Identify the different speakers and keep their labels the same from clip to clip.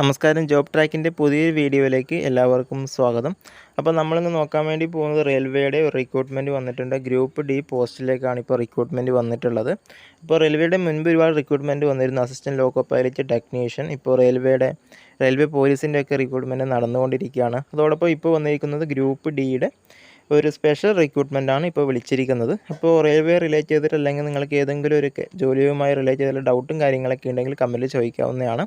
Speaker 1: നമസ്കാരം. ജോബ് ട്രാക്കിന്റെ പുതിയൊരു വീഡിയോയിലേക്ക് എല്ലാവർക്കും സ്വാഗതം. അപ്പോൾ നമ്മളിന്ന് നോക്കാൻ വേണ്ടി പോകുന്നത് റെയിൽവേയുടെ റിക്രൂട്ട്മെന്റ് വന്നിട്ടുണ്ട്. ഗ്രൂപ്പ് ഡി പോസ്റ്റിലേക്കാണ് ഇപ്പോൾ റിക്രൂട്ട്മെന്റ് വന്നിട്ടുള്ളത്. ഇപ്പോൾ റെയിൽവേയുടെ മുൻപ് ഒരുപാട് റിക്രൂട്ട്മെന്റ് വന്നിരുന്നു. അസിസ്റ്റന്റ് ലോക്കോ പൈലറ്റ് ടെക്നീഷ്യൻ ഇപ്പോൾ റെയിൽവേയുടെ റെയിൽവേ പോലീസിന്റെ ഒക്കെ റിക്രൂട്ട്മെന്റ് നടന്നുകൊണ്ടിരിക്കുകയാണ്. അതോടൊപ്പം ഇപ്പോൾ വന്നിരിക്കുന്നത് ഗ്രൂപ്പ് ഡിയുടെ ഒരു സ്പെഷ്യൽ റിക്രൂട്ട്മെന്റ് ആണ് ഇപ്പോൾ വിളിച്ചിരിക്കുന്നത്. അപ്പോൾ റെയിൽവേ റിലേറ്റ് ചെയ്തിട്ട് അല്ലെങ്കിൽ നിങ്ങൾക്ക് ഏതെങ്കിലും ഒരു ജോലിയുമായി റിലേറ്റ് ചെയ്തിട്ടുള്ള ഡൗട്ടും കാര്യങ്ങളൊക്കെ ഉണ്ടെങ്കിൽ കമന്റിൽ ചോദിക്കാവുന്നതാണ്.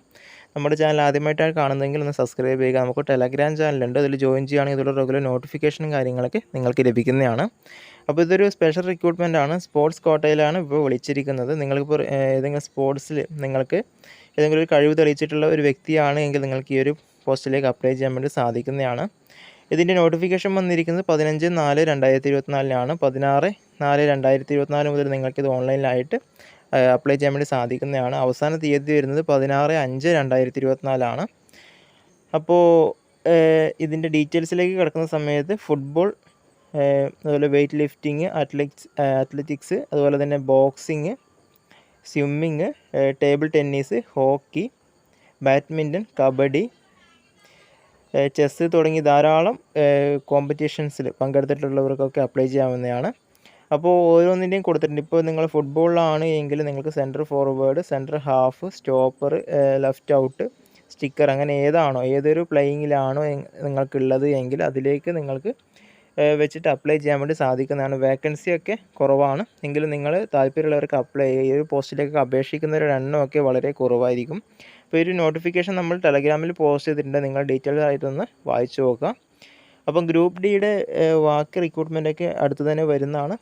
Speaker 1: നമ്മുടെ ചാനൽ ആദ്യമായിട്ടാണ് കാണുന്നതെങ്കിൽ ഒന്ന് സബ്സ്ക്രൈബ് ചെയ്യുക. നമുക്ക് ടെലഗ്രാം ചാനലുണ്ട് അതിൽ ജോയിൻ ചെയ്യുകയാണെങ്കിൽ ഇതിലുള്ള റെഗുലർ നോട്ടിഫിക്കേഷനും കാര്യങ്ങളൊക്കെ നിങ്ങൾക്ക് ലഭിക്കുന്നതാണ്. അപ്പോൾ ഇതൊരു സ്പെഷ്യൽ റിക്രൂട്ട്മെന്റ് ആണ്. സ്പോർട്സ് കോട്ടയിലാണ് ഇപ്പോൾ വിളിച്ചിരിക്കുന്നത്. നിങ്ങൾക്കിപ്പോൾ ഏതെങ്കിലും സ്പോർട്സിൽ നിങ്ങൾക്ക് ഏതെങ്കിലും ഒരു കഴിവ് തെളിയിച്ചിട്ടുള്ള ഒരു വ്യക്തിയാണ് എങ്കിൽ നിങ്ങൾക്ക് ഈ ഒരു പോസ്റ്റിലേക്ക് അപ്ലൈ ചെയ്യാൻ വേണ്ടി സാധിക്കുന്നതാണ്. ഇതിന്റെ നോട്ടിഫിക്കേഷൻ വന്നിരിക്കുന്നത് പതിനഞ്ച് നാല് രണ്ടായിരത്തി ഇരുപത്തിനാലിനാണ്. പതിനാറ് നാല് രണ്ടായിരത്തി ഇരുപത്തിനാല് മുതൽ നിങ്ങൾക്കിത് ഓൺലൈനിലായിട്ട് അപ്ലൈ ചെയ്യാൻ വേണ്ടി സാധിക്കുന്നതാണ്. അവസാന തീയതി വരുന്നത് പതിനാറ് അഞ്ച് രണ്ടായിരത്തി ഇരുപത്തിനാലാണ് അപ്പോൾ ഇതിന്റെ ഡീറ്റെയിൽസിലേക്ക് കിടക്കുന്ന സമയത്ത് ഫുട്ബോൾ അതുപോലെ വെയ്റ്റ് ലിഫ്റ്റിങ് അത്ലറ്റിക്സ് അത്ലറ്റിക്സ് അതുപോലെ തന്നെ boxing swimming table tennis hockey badminton kabaddi chess തുടങ്ങി ധാരാളം കോമ്പറ്റീഷൻസിൽ പങ്കെടുത്തിട്ടുള്ളവർക്കൊക്കെ അപ്ലൈ ചെയ്യാവുന്നതാണ്. അപ്പോൾ ഓരോന്നിന്റെയും കൊടുത്തിട്ടുണ്ട്. ഇപ്പോൾ നിങ്ങൾ ഫുട്ബോളിലാണ് എങ്കിൽ നിങ്ങൾക്ക് centre forward centre half stopper left out striker അങ്ങനെ ഏതാണോ ഏതൊരു പ്ലേയിങ്ങിലാണോ നിങ്ങൾക്കുള്ളത് എങ്കിൽ അതിലേക്ക് നിങ്ങൾക്ക് വെച്ചിട്ട് അപ്ലൈ ചെയ്യാൻ വേണ്ടി സാധിക്കുന്നതാണ്. വേക്കൻസി ഒക്കെ കുറവാണ്. എങ്കിലും നിങ്ങൾ താല്പര്യമുള്ളവർക്ക് അപ്ലൈ ഈ ഒരു പോസ്റ്റിലേക്ക് അപേക്ഷിക്കുന്നവരുടെ എണ്ണമൊക്കെ വളരെ കുറവായിരിക്കും. അപ്പോൾ ഒരു നോട്ടിഫിക്കേഷൻ നമ്മൾ ടെലഗ്രാമിൽ പോസ്റ്റ് ചെയ്തിട്ടുണ്ട്. നിങ്ങൾ ഡീറ്റെയിൽസ് ആയിട്ടൊന്ന് വായിച്ചു നോക്കുക. അപ്പം ഗ്രൂപ്പ് ഡിയുടെ വാക്ക് റിക്രൂട്ട്മെന്റൊക്കെ അടുത്ത് തന്നെ വരുന്നതാണ്.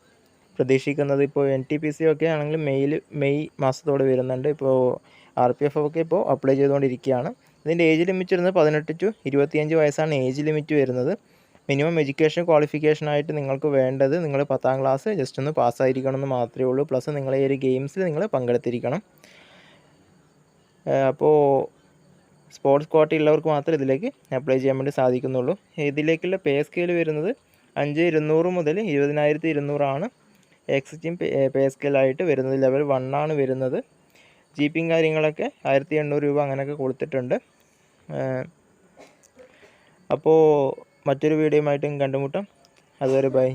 Speaker 1: പ്രതീക്ഷിക്കുന്നത്. ഇപ്പോൾ എൻ ടി പി സി ഒക്കെ ആണെങ്കിൽ മെയ്യിൽ മെയ് മാസത്തോടെ വരുന്നുണ്ട്. ഇപ്പോൾ ആർ പി എഫ് ഒക്കെ ഇപ്പോൾ അപ്ലൈ ചെയ്തുകൊണ്ടിരിക്കുകയാണ്. ഇതിന്റെ ഏജ് ലിമിറ്റ് വരുന്നത് പതിനെട്ട് ടു ഇരുപത്തിയഞ്ച് വയസ്സാണ് ഏജ് ലിമിറ്റ് വരുന്നത്. മിനിമം എഡ്യൂക്കേഷൻ ക്വാളിഫിക്കേഷൻ ആയിട്ട് നിങ്ങൾക്ക് വേണ്ടത് നിങ്ങൾ പത്താം ക്ലാസ് ജസ്റ്റ് ഒന്ന് പാസ്സായിരിക്കണം എന്ന് മാത്രമേ ഉള്ളൂ. പ്ലസ് നിങ്ങൾ ഈ ഒരു ഗെയിംസിൽ നിങ്ങൾ പങ്കെടുത്തിരിക്കണം. അപ്പോൾ സ്പോർട്സ് കോട്ട ഉള്ളവർക്ക് മാത്രമേ ഇതിലേക്ക് അപ്ലൈ ചെയ്യാൻ വേണ്ടി സാധിക്കുന്നുള്ളൂ. ഇതിലേക്കുള്ള പേ സ്കെയിൽ വരുന്നത് അഞ്ച് ഇരുന്നൂറ് മുതൽ ഇരുപതിനായിരത്തി ഇരുന്നൂറാണ് എക്സിറ്റിംഗ് പേ സ്കെയിലായിട്ട് വരുന്നത്. ലെവൽ വൺ ആണ് വരുന്നത്. ജീപ്പിങ് കാര്യങ്ങളൊക്കെ ആയിരത്തി എണ്ണൂറ് രൂപ അങ്ങനെയൊക്കെ കൊടുത്തിട്ടുണ്ട്. അപ്പോൾ മറ്റൊരു വീഡിയോയുമായിട്ടും കണ്ടുമുട്ടാം. അതുവരെ ബൈ.